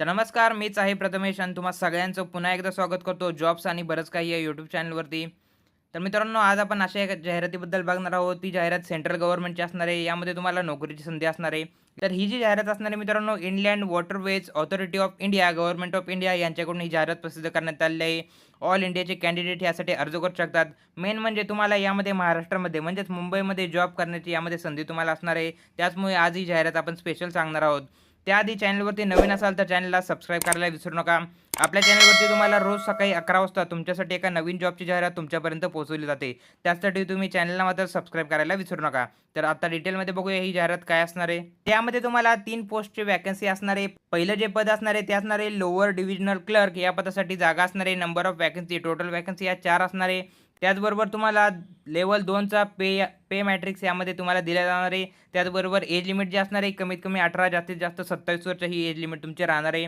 तर नमस्कार मीच आहे प्रथमेश आणि तुम्हा सगळ्यांचं पुन्हा एकदा स्वागत करतो जॉब्स आणि बरंच काही या यूट्यूब चॅनलवरती तर मित्रांनो आज आपण अशा एका जाहिरातीबद्दल बघणार आहोत. ती जाहिरात सेंट्रल गव्हर्नमेंटची असणार आहे. यामध्ये तुम्हाला नोकरीची संधी असणार आहे. तर ही जी जाहिरात असणार आहे मित्रांनो Indian waterways authority of India government of India यांच्याकडून ही जाहिरात प्रसिद्ध करण्यात आली आहे. ऑल इंडियाचे कॅन्डिडेट यासाठी अर्ज करू शकतात. मेन म्हणजे तुम्हाला यामध्ये महाराष्ट्रामध्ये म्हणजेच मुंबईमध्ये जॉब करण्याची यामध्ये संधी तुम्हाला असणार आहे. त्याचमुळे आज ही जाहिरात आपण स्पेशल सांगणार आहोत. त्याआधी चॅनलवरती नवीन असाल तर चॅनलला सबस्क्राईब करायला विसरू नका. आपल्या चॅनलवरती तुम्हाला रोज सकाळी अकरा वाजता तुमच्यासाठी एका नवीन जॉबची जाहिरात तुमच्यापर्यंत पोहोचवली जाते. त्यासाठी तुम्ही चॅनलला मात्र सबस्क्राईब करायला विसरू नका. तर आता डिटेलमध्ये बघूया ही जाहिरात काय असणार आहे. त्यामध्ये तुम्हाला तीन पोस्टची वॅकन्सी असणार आहे. पहिलं जे पद असणार आहे ते असणार आहे लोअर डिव्हिजनल क्लर्क या पदासाठी जागा असणार आहे. Number of vacancy total vacancy या चार असणार आहे. त्याचबरोबर तुम्हाला लेवल दोनचा पे पे मॅट्रिक्स यामध्ये तुम्हाला दिल्या जाणार आहे. त्याचबरोबर एज लिमिट जे असणार आहे कमीत कमी अठरा जास्तीत जास्त सत्तावीस वर्ष ही एज लिमिट तुमची राहणार आहे.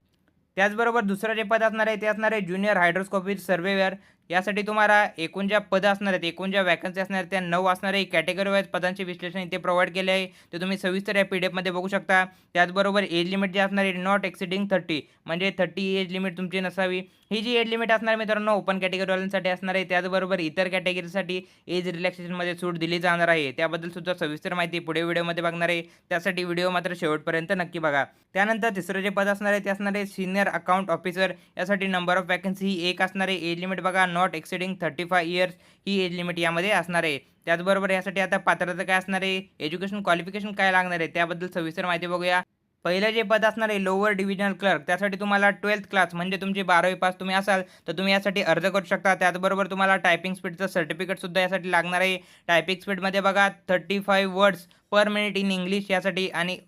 त्याचबरोबर दुसरं जे पद असणार आहे ते असणार आहे ज्युनियर हायड्रोस्कोपी सर्वेअर यासाठी तुम्हाला एकूण ज्या पदं असणार आहेत एकूण ज्या वॅकन्सी असणार आहेत त्या नऊ असणार आहे कॅटेगरी वाईज पदांचे विश्लेषण इथे प्रोव्हाइड केले आहे. ते तुम्ही सविस्तर या पी डी एफमध्ये बघू शकता. त्याचबरोबर एज लिमिट जे असणार आहे नॉट एक्सिडिंग थर्टी म्हणजे थर्टी एज लिमिट तुमची नसावी. ही जी एज लिमिट असणार मित्रांनो ओपन कॅटेगरीवाल्यांसाठी असणार आहे. त्याचबरोबर इतर कॅटेगरीसाठी एज रिलॅक्सेशनमध्ये सूट दिली जाणार आहे. त्याबद्दल सुद्धा सविस्तर माहिती पुढे व्हिडिओमध्ये बघणार आहे. त्यासाठी व्हिडिओ मात्र शेवटपर्यंत नक्की बघा. त्यानंतर तिसरं जे पद असणार आहे ते असणार आहे सिनियर अकाउंट ऑफिसर यासाठी नंबर ऑफ वॅकन्सी ही एक असणार आहे. एज लिमिट बघा not exceeding thirty five years he age limit यामध्ये असणार आहे. त्याचबरोबर यासाठी आता पात्रता काय असणार आहे? एज्युकेशन क्वालिफिकेशन काय लागणार आहे? त्याबद्दल सविस्तर माहिती बघूया. पहिलं जे पद असणार आहे लोअर डिव्हिजनल क्लर्क त्यासाठी तुम्हाला ट्वेल्थ क्लास म्हणजे तुमची बारावी पास तुम्ही असाल तर तुम्ही यासाठी अर्ज करू शकता. त्याचबरोबर तुम्हाला टायपिंग स्पीडचं सर्टिफिकेटसुद्धा यासाठी लागणार आहे. टायपिंग स्पीडमध्ये बघा thirty five words per minute in English यासाठी आणि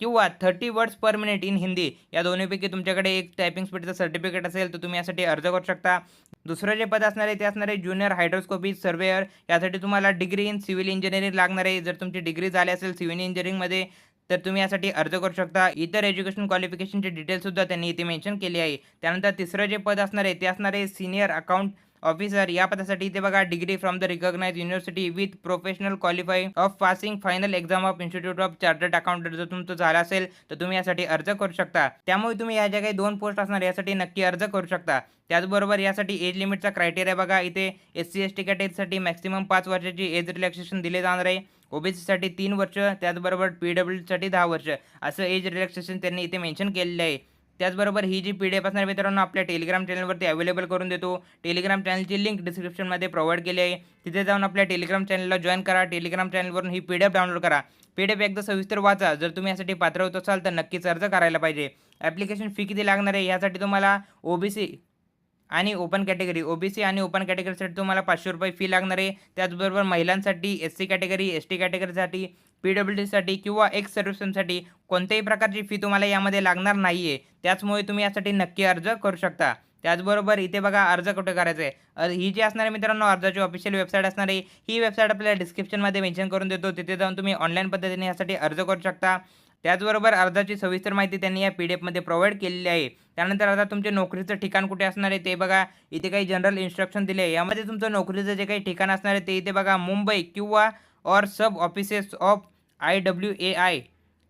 किंवा thirty words per minute in Hindi या दोन्हीपैकी तुमच्याकडे एक टायपिंग स्पीडचं सर्टिफिकेट असेल तर तुम्ही यासाठी अर्ज करू शकता. दुसरं जे पद असणार आहे ते असणार आहे ज्युनियर हायड्रोस्कोपी सर्वेअर यासाठी तुम्हाला डिग्री इन सिव्हिल इंजिनिअरिंग लागणार आहे. जर तुमची डिग्री झाली असेल सिव्हिल इंजिनिअरिंगमध्ये तर तुम्ही यासाठी अर्ज करू शकता. इतर एज्युकेशन क्वालिफिकेशनचे डिटेल्ससुद्धा त्यांनी इथे मेन्शन केली आहे. त्यानंतर तिसरं जे पद असणार आहे ते असणार आहे सिनियर अकाउंट ऑफिसर या पदासाठी इथे बघा degree from the recognise university with professional qualify of passing final exam of institute of chartered accountant जर तुमचं झालं असेल तर तुम्ही यासाठी अर्ज करू शकता. त्यामुळे तुम्ही या ज्या काही दोन पोस्ट असणार यासाठी नक्की अर्ज करू शकता. त्याचबरोबर यासाठी एज लिमिटचा क्रायटेरिया बघा. इथे एस सी एस टी कॅटेगरीसाठी मॅक्सिमम पाच वर्षाची एज रिलॅक्सेशन दिले जाणार आहे. ओबीसीसाठी तीन वर्ष त्याचबरोबर पी डब्ल्यूसाठी दहा वर्ष. असं एज रिलॅक्सेशन त्यांनी इथे मेन्शन केलेलं आहे. त्याचबरोबर ही जी पी डी एफ असणार मित्रांनो आपल्या टेलिग्राम चॅनलवरती अवेलेबल करून देतो. टेलिग्राम चॅनलची लिंक डिस्क्रिप्शनमध्ये प्रोव्हाइड केली आहे. तिथे जाऊन आपल्या टेलिग्राम चॅनलला जॉईन करा. टेलिग्राम चॅनलवरून ही पी डी एफ डाउनलोड करा. पी डी एफ एकदा सविस्तर वाचा. जर तुम्ही यासाठी पात्र होत असाल तर नक्कीच अर्ज करायला पाहिजे. ॲप्लिकेशन फी किती लागणार आहे यासाठी तुम्हाला ओबीसी आणि ओपन कॅटेगरी ओबीसी आणि ओपन कॅटेगरीसाठी तुम्हाला पाचशे रुपये फी लागणार आहे. त्याचबरोबर महिलांसाठी S C category S T कॅटेगरीसाठी P W डीसाठी किंवा एक्स सर्व्हिससाठी कोणत्याही प्रकारची फी तुम्हाला यामध्ये लागणार नाही आहे त्याचमुळे तुम्ही यासाठी नक्की अर्ज करू शकता. त्याचबरोबर इथे बघा अर्ज कुठे करायचा आहे ही जी असणार आहे मित्रांनो अर्जाची ऑफिशियल वेबसाईट असणार आहे ही वेबसाईट आपल्याला डिस्क्रिप्शनमध्ये मेन्शन करून देतो. तिथे जाऊन तुम्ही ऑनलाईन पद्धतीने यासाठी अर्ज करू शकता. त्याचबरोबर अर्जाची सविस्तर माहिती त्यांनी या पी डी एफमध्ये प्रोव्हाइड केलेली आहे. त्यानंतर आता तुमचे नोकरीचं ठिकाण कुठे असणार आहे ते बघा. इथे काही जनरल इन्स्ट्रक्शन दिले आहे. यामध्ये तुमचं नोकरीचं जे काही ठिकाण असणार आहे ते इथे बघा. मुंबई किंवा or sub offices of I W A I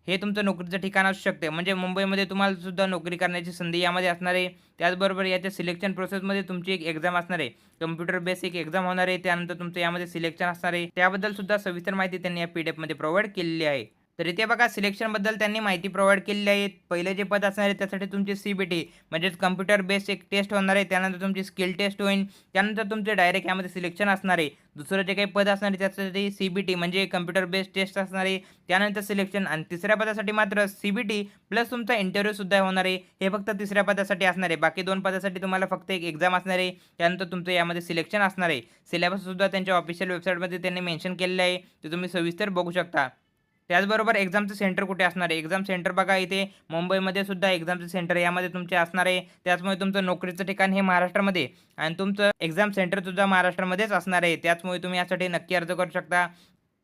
हे तुमचं नोकरीचं ठिकाण असू शकते. म्हणजे मुंबईमध्ये तुम्हाला सुद्धा नोकरी करण्याची संधी यामध्ये असणार आहे. त्याचबरोबर याच्या सिलेक्शन प्रोसेसमध्ये तुमची एक एक्झाम असणार आहे. कम्प्युटर बेस एक एक्झाम होणार आहे. त्यानंतर तुमचं यामध्ये सिलेक्शन असणार आहे. त्याबद्दल सुद्धा सविस्तर माहिती त्यांनी या पी डी एफमध्ये प्रोव्हाइड केलेली आहे. तर इथे बघा सिलेक्शनबद्दल त्यांनी माहिती प्रोव्हाइड केलेली आहे. पहिले जे पद असणार आहे त्यासाठी तुमची सी बी टी म्हणजेच कम्प्युटर बेस्ड एक टेस्ट होणार आहे. त्यानंतर तुमची स्किल टेस्ट होईल. त्यानंतर तुमचे डायरेक्ट यामध्ये सिलेक्शन असणार आहे. दुसरं जे काही पद असणार आहे त्यासाठी सी बी टी म्हणजे कम्प्युटर बेस्ड टेस्ट असणार आहे. त्यानंतर सिलेक्शन आणि तिसऱ्या पदासाठी मात्र सी बी टी प्लस तुमचा इंटरव्ह्यूसुद्धा होणार आहे. हे फक्त तिसऱ्या पदासाठी असणार आहे. बाकी दोन पदासाठी तुम्हाला फक्त एक एक्झाम असणार आहे. त्यानंतर तुमचं यामध्ये सिलेक्शन असणार आहे. सिलेबससुद्धा त्यांच्या ऑफिशियल वेबसाईटमध्ये त्यांनी मेन्शन केलेलं आहे. ते तुम्ही सविस्तर बघू शकता. त्याचबरोबर एक्झामचं सेंटर कुठे असणार आहे? एक्झाम सेंटर बघा इथे मुंबईमध्ये सुद्धा एक्झामचं सेंटर यामध्ये तुमचे असणार आहे. त्याचमुळे तुमचं नोकरीचं ठिकाण हे महाराष्ट्रामध्ये आणि तुमचं एक्झाम सेंटरसुद्धा महाराष्ट्रामध्येच असणार आहे. त्याचमुळे तुम्ही यासाठी नक्की अर्ज करू शकता.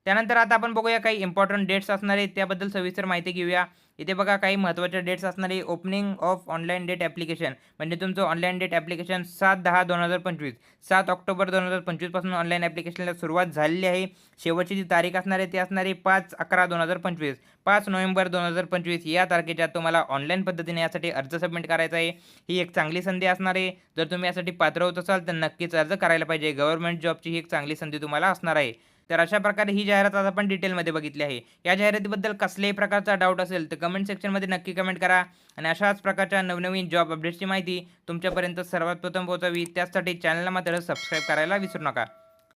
त्यानंतर आता आपण बघूया काही इम्पॉर्टंट डेट्स असणार आहेत त्याबद्दल सविस्तर माहिती घेऊया. इथे बघा काही महत्त्वाच्या डेट्स असणार आहे opening of online date application म्हणजे तुमचं ऑनलाईन डेट ॲप्लिकेशन सात दहा दोन हजार पंचवीस. सात ऑक्टोबर दोन हजार पंचवीसपासून ऑनलाईन ॲप्लिकेशनला सुरुवात झालेली आहे. शेवटची जी तारीख असणार आहे ती असणार आहे पाच अकरा दोन हजार पंचवीस. पाच नोव्हेंबर दोन हजार पंचवीस या तारखेच्या तुम्हाला ऑनलाईन पद्धतीने यासाठी अर्ज सबमिट करायचा आहे. ही एक चांगली संधी असणार आहे. जर तुम्ही यासाठी पात्र होत असाल तर नक्कीच अर्ज करायला पाहिजे. गव्हर्नमेंट जॉबची ही एक चांगली संधी तुम्हाला असणार आहे. तर अशा प्रकारे ही जाहिरात आज आपण डिटेलमध्ये बघितली आहे. या जाहिरातीबद्दल कसल्याही प्रकारचा डाऊट असेल तर कमेंट सेक्शनमध्ये नक्की कमेंट करा आणि अशाच प्रकारच्या नवनवीन जॉब अपडेट्सची माहिती तुमच्यापर्यंत सर्वात प्रथम पोहोचावी. त्यासाठी चॅनलला मात्र सबस्क्राईब करायला विसरू नका.